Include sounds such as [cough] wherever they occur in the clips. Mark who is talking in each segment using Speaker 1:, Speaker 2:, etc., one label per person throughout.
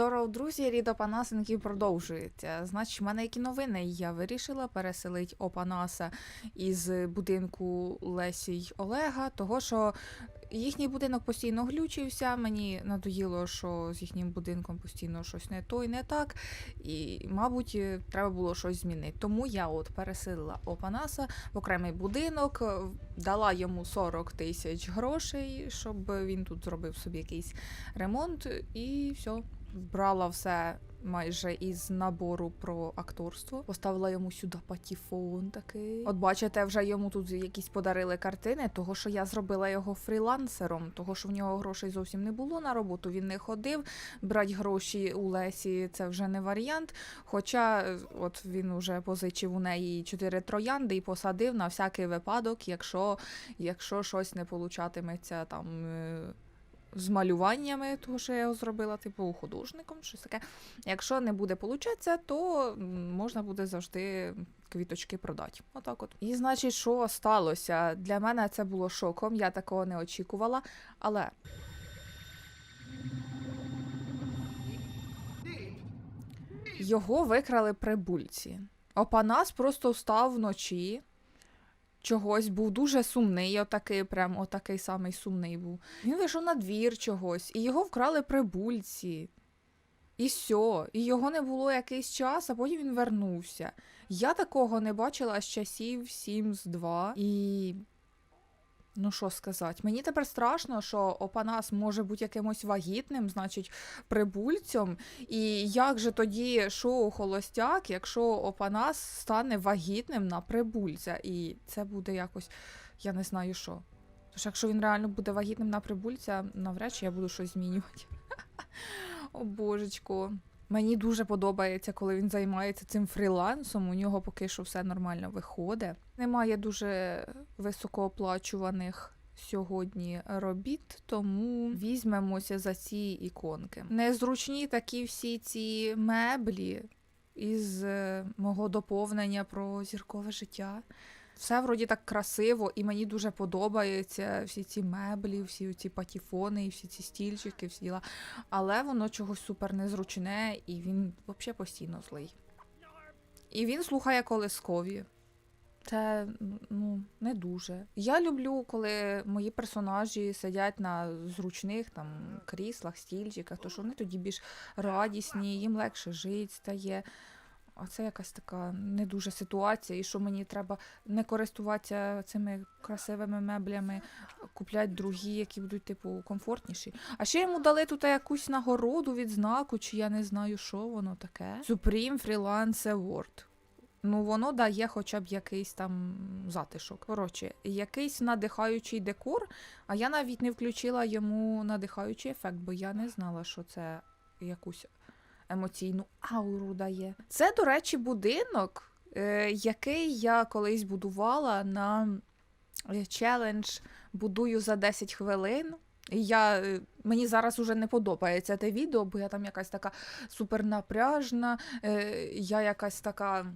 Speaker 1: Здорово, друзі, рід Опанасенків продовжується. Значить, в мене які новини. Я вирішила переселити Опанаса із будинку Лесі й Олега, того що їхній будинок постійно глючився. Мені надоїло, що з їхнім будинком постійно щось не то і не так. І, мабуть, треба було щось змінити. Тому я от переселила Опанаса в окремий будинок, дала йому 40 тисяч грошей, щоб він тут зробив собі якийсь ремонт, і все. Брала все майже із набору про акторство. Поставила йому сюди патіфон такий. От бачите, вже йому тут якісь подарили картини, того що я зробила його фрілансером, того що в нього грошей зовсім не було на роботу. Він не ходив. Брати гроші у Лесі це вже не варіант. Хоча е, от він уже позичив у неї чотири троянди і посадив на всякий випадок, якщо, якщо щось не получатиметься там. З малюваннями, того, що я його зробила, типу художником, щось таке. Якщо не буде получатися, то можна буде завжди квіточки продати. Отак от. І значить, що сталося? Для мене це було шоком, я такого не очікувала. Але його викрали прибульці. Опанас просто встав вночі. Чогось був дуже сумний, отакий, прям отакий самий сумний був. Він вийшов на двір чогось, і його вкрали прибульці. І все, і його не було якийсь час, а потім він вернувся. Я такого не бачила з часів Sims 2. І. Ну що сказати, мені тепер страшно, що Опанас може бути якимось вагітним, значить, прибульцем. І як же тоді шоу Холостяк, якщо Опанас стане вагітним на прибульця? І це буде якось, я не знаю що. Тож, якщо він реально буде вагітним на прибульця, навряд чи я буду щось змінювати. [laughs] О божечко. Мені дуже подобається, коли він займається цим фрілансом. У нього поки що все нормально виходить. Немає дуже високооплачуваних сьогодні робіт, тому візьмемося за ці іконки. Незручні такі всі ці меблі із е, мого доповнення про зіркове життя. Все вроді так красиво, і мені дуже подобаються всі ці меблі, всі ці патіфони, всі ці стільчики, всі діла. Але воно чогось супер незручне, і він взагалі постійно злий. І він слухає колискові. Це ну не дуже. Я люблю, коли мої персонажі сидять на зручних там кріслах, стільчиках, то що вони тоді більш радісні, їм легше жити стає. А це якась така не дуже ситуація, і що мені треба не користуватися цими красивими меблями, купляти другі, які будуть, типу, комфортніші. А ще йому дали тут якусь нагороду, відзнаку, чи я не знаю, що воно таке. Supreme Freelance Award. Ну, воно дає хоча б якийсь там затишок. Коротше, якийсь надихаючий декор, а я навіть не включила йому надихаючий ефект, бо я не знала, що це якусь емоційну ауру дає. Це, до речі, будинок, е, який я колись будувала на е, челендж Будую за 10 хвилин. Я, е, мені зараз уже не подобається те відео, бо я там якась така супернапряжна, я якась така.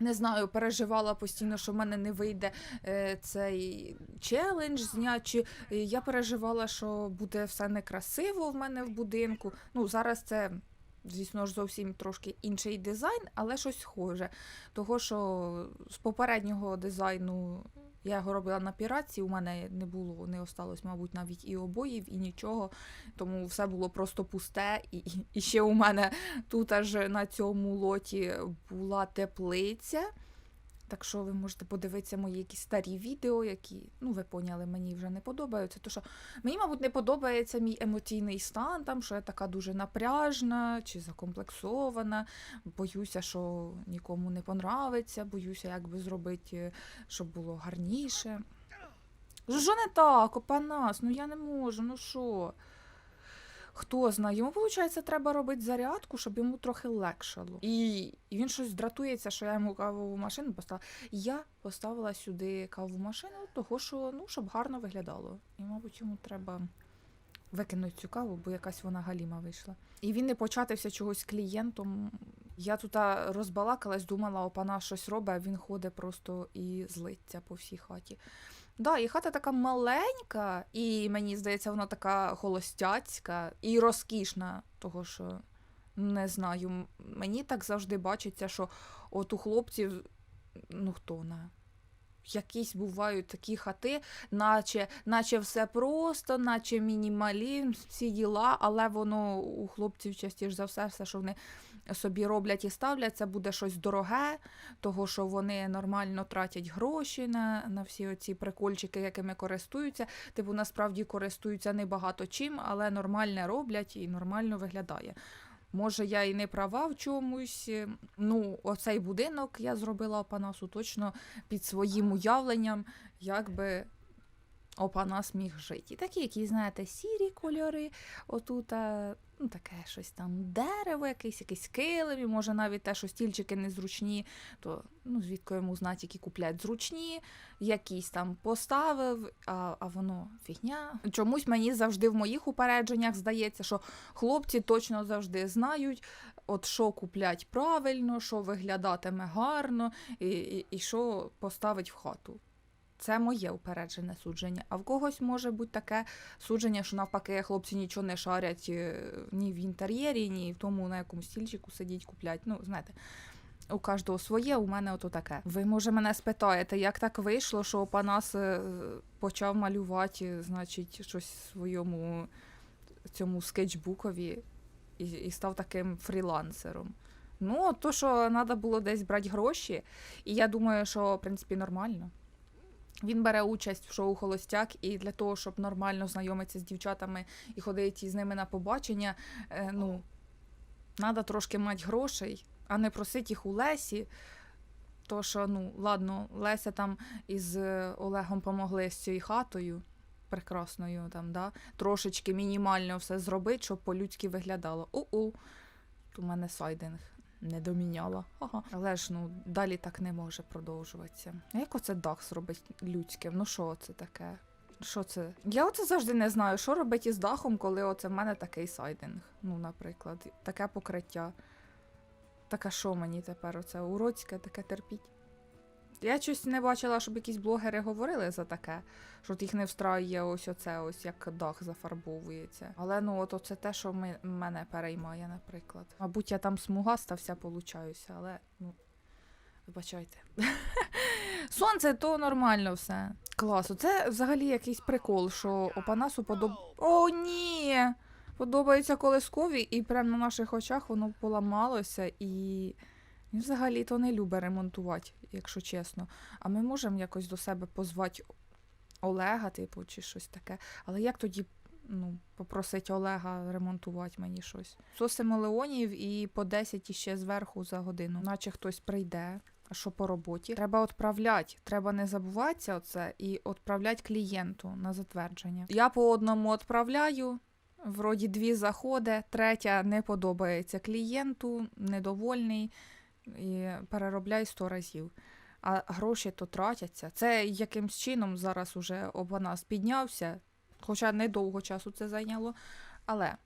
Speaker 1: Не знаю, переживала постійно, що в мене не вийде е, цей челендж зняти. Чи е, я переживала, що буде все некрасиво в мене в будинку. Ну, зараз це, звісно ж, зовсім трошки інший дизайн, але щось схоже. Того, що з попереднього дизайну я його робила на піраці, у мене не було, не осталось, мабуть, навіть і обоїв, і нічого. Тому все було просто пусте. І, і- ще у мене тут аж на цьому лоті була теплиця. Так що ви можете подивитися мої якісь старі відео, які, ну, ви поняли, мені вже не подобаються. То що мені, мабуть, не подобається мій емоційний стан, там, що я така дуже напряжна чи закомплексована. Боюся, що нікому не понравиться, боюся, як би зробити, щоб було гарніше. Що не так, опанас, ну я не можу, ну що? Хто знає, йому, виходить, треба робити зарядку, щоб йому трохи легшало. І, він щось дратується, що я йому кавову машину поставила. Я поставила сюди кавову машину, того що, ну, щоб гарно виглядало. І, мабуть, йому треба викинути цю каву, бо якась вона галіма вийшла. І він не початився чогось клієнтом. Я тут розбалакалась, думала, опана щось робить, а він ходить просто і злиться по всій хаті. Да, і хата така маленька, і мені здається, вона така холостяцька і розкішна, того що Не знаю. Мені так завжди бачиться, що от у хлопців, ну хто на. Якісь бувають такі хати, наче, наче все просто, наче мінімалізм, всі діла, але воно у хлопців частіше за все, все, що вони собі роблять і ставлять, це буде щось дороге, того що вони нормально тратять гроші на, на всі оці прикольчики, якими користуються. Типу, насправді користуються не багато чим, але нормальне роблять і нормально виглядає. Може, я і не права в чомусь. Ну, оцей будинок я зробила Панасу точно під своїм уявленням, як би Опанас міг жити. І такі, які, знаєте, сірі кольори, отут, ну, таке щось там дерево, якесь, якийсь килим, і може навіть те, що стільчики незручні, то ну, звідки йому знати, які куплять зручні, якісь там поставив, а, а воно фігня. Чомусь мені завжди в моїх упередженнях здається, що хлопці точно завжди знають, от що куплять правильно, що виглядатиме гарно, і, і, і що поставить в хату. Це моє упереджене судження. А в когось може бути таке судження, що навпаки хлопці нічого не шарять е, ні в інтер'єрі, ні в тому, на якому стільчику сидіть, куплять. Ну, знаєте, у кожного своє, у мене ото таке. Ви, може, мене спитаєте, як так вийшло, що Опанас е, почав малювати, значить, щось своєму цьому скетчбукові і, і став таким фрілансером. Ну, то, що треба було десь брати гроші, і я думаю, що в принципі нормально. Він бере участь в шоу Холостяк, і для того, щоб нормально знайомитися з дівчатами і ходити з ними на побачення, е, ну, треба трошки мати грошей, а не просити їх у Лесі. То що, ну, ладно, Леся там із е, Олегом помогли з цією хатою прекрасною, там, да, трошечки мінімально все зробити, щоб по-людськи виглядало. У-у. У мене сайдинг не доміняла. Ага. Але ж ну далі так не може продовжуватися. А як оце дах зробить людським? Ну що це таке? Що це? Я оце завжди не знаю, що робить із дахом, коли оце в мене такий сайдинг. Ну, наприклад, таке покриття. Таке що мені тепер оце уродське таке терпіть? Я щось не бачила, щоб якісь блогери говорили за таке, що от їх не встраює ось оце, ось як дах зафарбовується. Але ну от оце те, що ми, мене переймає, наприклад. Мабуть, я там смугаста вся получаюся, але ну. Вибачайте. [laughs] Сонце то нормально все. Клас. Це взагалі якийсь прикол, що Опанасу подоб. О, ні! Подобається колискові, і прямо на наших очах воно поламалося, і він взагалі то не любить ремонтувати, якщо чесно. А ми можемо якось до себе позвати Олега, типу, чи щось таке. Але як тоді ну, попросити Олега ремонтувати мені щось? Сосимо Леонів і по 10 іще зверху за годину, наче хтось прийде. А що по роботі? Треба відправляти. Треба не забуватися оце і відправляти клієнту на затвердження. Я по одному відправляю. Вроді дві заходи, третя не подобається клієнту, недовольний і переробляй сто разів. А гроші то тратяться. Це якимсь чином зараз уже обанас піднявся, хоча недовго часу це зайняло. Але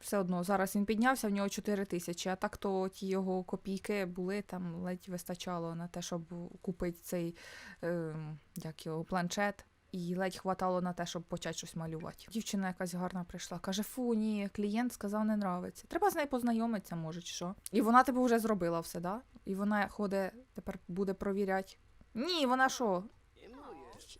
Speaker 1: все одно зараз він піднявся, в нього 4 тисячі, а так то ті його копійки були, там ледь вистачало на те, щоб купити цей е, як його, планшет. І ледь хватало на те, щоб почати щось малювати. Дівчина якась гарна прийшла. Каже: фу, ні, клієнт сказав, не нравиться. Треба з нею познайомитися, може, чи що. І вона тебе вже зробила все, да? І вона ходить, тепер буде провіряти. Ні, вона що?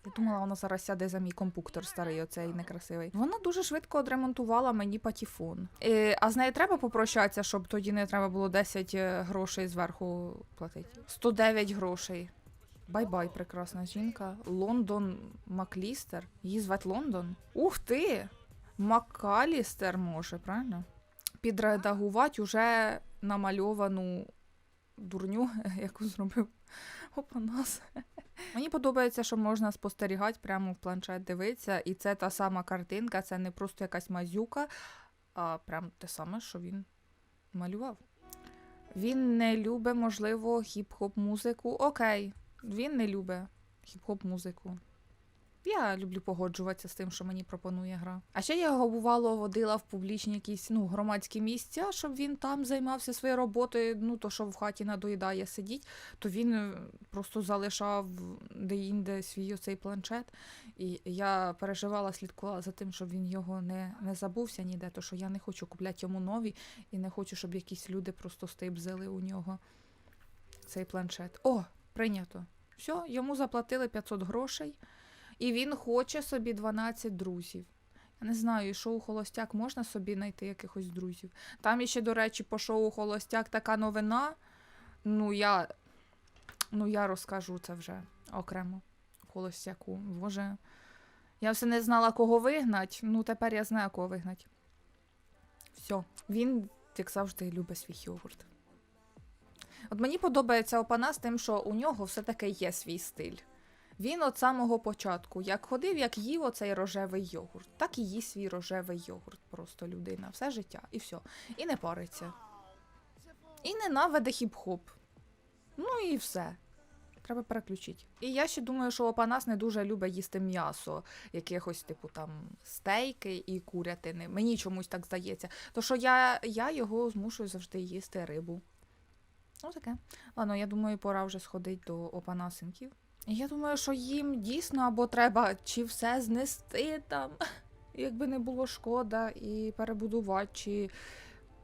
Speaker 1: Я думала, вона зараз сяде за мій компуктор старий, оцей некрасивий. Вона дуже швидко відремонтувала мені патефон. Е, а з нею треба попрощатися, щоб тоді не треба було 10 грошей зверху платити. 109 грошей. Бай-бай, прекрасна жінка. Лондон Маклістер. Її звати Лондон. Ух ти! Макалістер може, правильно? Підредагувати уже намальовану дурню, [laughs] яку зробив Опанас. Мені подобається, що можна спостерігати прямо в планшет дивитися, і це та сама картинка, це не просто якась мазюка, а прям те саме, що він малював. Він не любить, можливо, хіп-хоп музику. Окей, він не любить хіп-хоп музику. Я люблю погоджуватися з тим, що мені пропонує гра. А ще я його бувало водила в публічні якісь ну, громадські місця, щоб він там займався своєю роботою. Ну то що в хаті надоїдає сидіть, то він е, просто залишав де-інде свій оцей планшет. І я переживала, слідкувала за тим, щоб він його не, не забувся ніде, то що я не хочу купляти йому нові і не хочу, щоб якісь люди просто стейбзили у нього цей планшет. О, прийнято. Все, йому заплатили 500 грошей, і він хоче собі 12 друзів. Я не знаю, шоу Холостяк можна собі знайти якихось друзів. Там іще, до речі, по шоу Холостяк така новина. Ну, я, ну, я розкажу це вже окремо Холостяку. Боже. Я все не знала, кого вигнать. Ну, тепер я знаю, кого вигнать. Все. Він, як завжди, любить свій йогурт. От мені подобається Опанас тим, що у нього все-таки є свій стиль. Він от самого початку, як ходив, як їв оцей рожевий йогурт, так і їсть свій рожевий йогурт. Просто людина, все життя, і все. І не париться. І ненавиде хіп-хоп. Ну і все. Треба переключити. І я ще думаю, що Опанас не дуже любить їсти м'ясо, якихось, типу, там стейки і курятини. Мені чомусь так здається. То що я, я його змушую завжди їсти рибу. Ну таке. Ладно, я думаю, пора вже сходити до опанасенків. Я думаю, що їм дійсно або треба чи все знести там, [laughs] якби не було шкода, і перебудувати, чи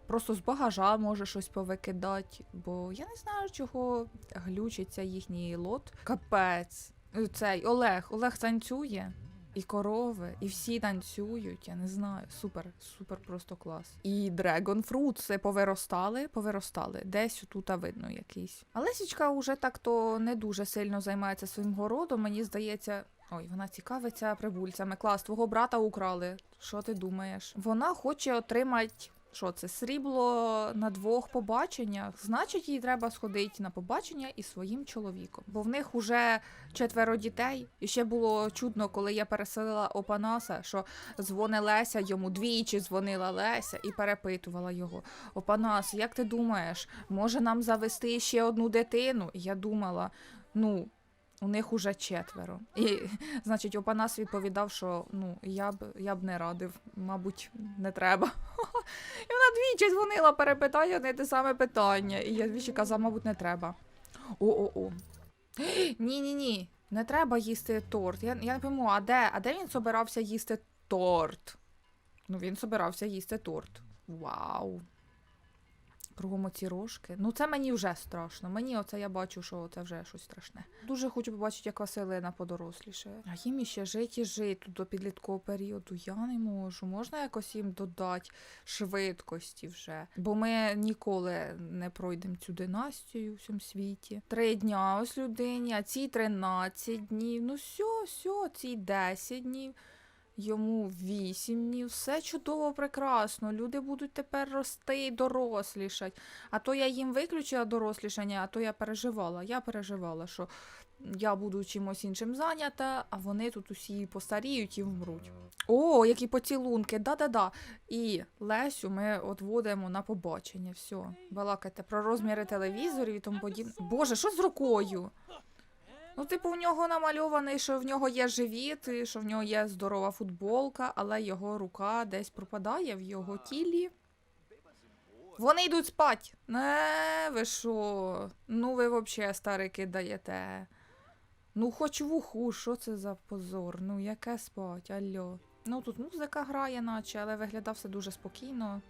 Speaker 1: просто з багажа може щось повикидати. Бо я не знаю, чого глючиться їхній лот. Капець. Цей Олег. Олег танцює. І корови, і всі танцюють, я не знаю. Супер, супер просто клас. І Dragon Fruit все повиростали, повиростали. Десь тут видно якийсь. А Лесічка уже так-то не дуже сильно займається своїм городом. Мені здається. Ой, вона цікавиться прибульцями. Клас, твого брата украли. Що ти думаєш? Вона хоче отримати. Що це срібло на двох побаченнях? Значить, їй треба сходити на побачення із своїм чоловіком. Бо в них уже четверо дітей. І ще було чудно, коли я переселила Опанаса, що дзвони Леся, йому двічі дзвонила Леся і перепитувала його: Опанас, як ти думаєш, може нам завести ще одну дитину? І я думала, ну. У них уже четверо. І, [laughs] значить, Опанас відповідав, що ну, я б я б не радив, мабуть, не треба. [laughs] І вона двічі дзвонила, перепитає одне те саме питання. І я двічі казав, мабуть, не треба. О-о-о. [gasps] Ні-ні ні, не треба їсти торт. Я, я не пойму, а де, а де він собирався їсти торт? Ну, він собирався їсти торт. Вау. Кругом оці рожки. Ну, це мені вже страшно. Мені оце я бачу, що це вже щось страшне. Дуже хочу побачити, як Василина подорослішає. А їм іще жити і жити до підліткового періоду. Я не можу. Можна якось їм додати швидкості вже. Бо ми ніколи не пройдемо цю династію у всьому світі. Три дня ось людині, а ці 13 днів. Ну все, все, ці 10 днів. Йому вісім днів, все чудово, прекрасно. Люди будуть тепер рости і дорослішать. А то я їм виключила дорослішання, а то я переживала. Я переживала, що я буду чимось іншим зайнята, а вони тут усі постаріють і вмруть. О, які поцілунки, да-да-да. І Лесю ми отводимо на побачення. Все, балакайте про розміри телевізорів і тому подібне. Боже, що з рукою? Ну, типу, в нього намальований, що в нього є живіт, і що в нього є здорова футболка, але його рука десь пропадає в його тілі. Вони йдуть спать. Не, ви що? Ну ви взагалі старики даєте. Ну, хоч в уху, що це за позор? Ну, яке спать, алло. Ну, тут музика грає, наче, але виглядав все дуже спокійно.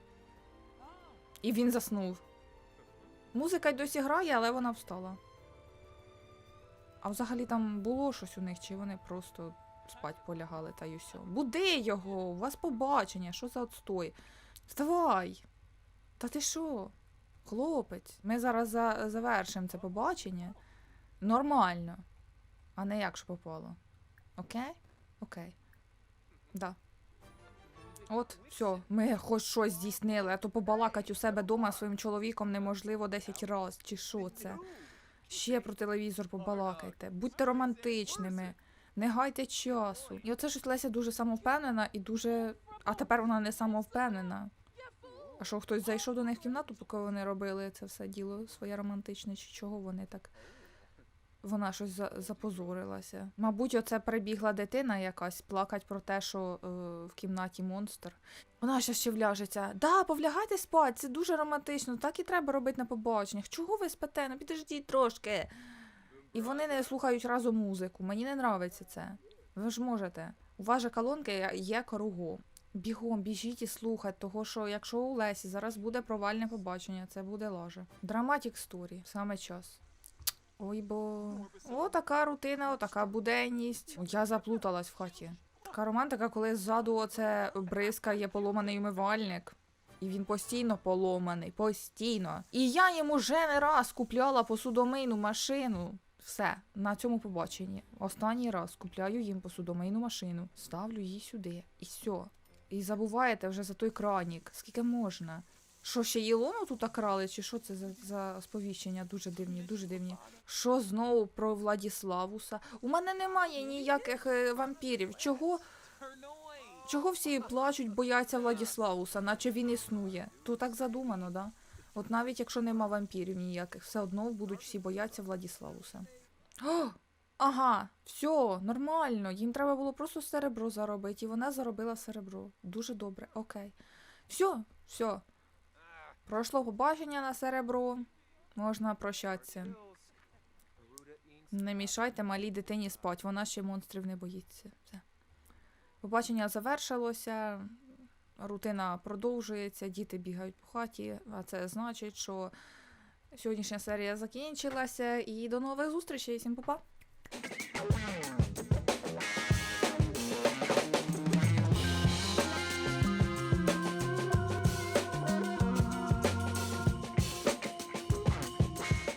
Speaker 1: І він заснув. Музика й досі грає, але вона встала. А взагалі там було щось у них, чи вони просто спать полягали та й усьо. Буди його, у вас побачення, що за отстой? Вставай! Та ти що? Хлопець, ми зараз за- завершимо це побачення. Нормально. А не як ж попало. Окей? Окей. Да. От, все, ми хоч щось здійснили, а то побалакать у себе дома своїм чоловіком неможливо 10 разів, чи що це? Ще про телевізор побалакайте, будьте романтичними, не гайте часу. І оце щось Леся дуже самовпевнена і дуже. А тепер вона не самовпевнена. А що хтось зайшов до них в кімнату, поки вони робили це все діло своє романтичне, чи чого вони так Вона щось за- запозорилася. Мабуть, оце прибігла дитина якась плакать про те, що е, в кімнаті монстр. Вона ще ще вляжеться. Да, повлягайте спать, це дуже романтично. Так і треба робити на побаченнях. Чого ви спите? Ну підождіть трошки. І вони не слухають разом музику. Мені не нравиться це. Ви ж можете. У вас же колонки є кругом. Бігом, біжіть і слухайте, того що якщо у Лесі зараз буде провальне побачення, це буде лажа. Драматік сторі, саме час. Ой бо. О, така рутина, о, така буденність. Я заплуталась в хаті. Така романтика, коли ззаду оце бризкає поломаний умивальник. І він постійно поломаний, постійно. І я йому вже не раз купляла посудомийну машину. Все, на цьому побаченні. Останній раз купляю їм посудомийну машину, ставлю її сюди. І все. І забуваєте вже за той кранік. Скільки можна? Що ще Єлону тут крали, чи що це за, за сповіщення? Дуже дивні, дуже дивні. Що знову про Владіславуса? У мене немає ніяких е, вампірів. Чого, чого всі плачуть, бояться Владіславуса, наче він існує? То так задумано, да? От навіть якщо нема вампірів ніяких, все одно будуть всі бояться Владіславуса. О! Ага, все, нормально. Їм треба було просто серебро заробити, і вона заробила серебро. Дуже добре, окей. Все, все. Пройшло побачення на серебро. Можна прощатися. Не мішайте малій дитині спать, вона ще монстрів не боїться. Все. Побачення завершилося, рутина продовжується, діти бігають по хаті, а це значить, що сьогоднішня серія закінчилася. І до нових зустрічей. Всім па-па!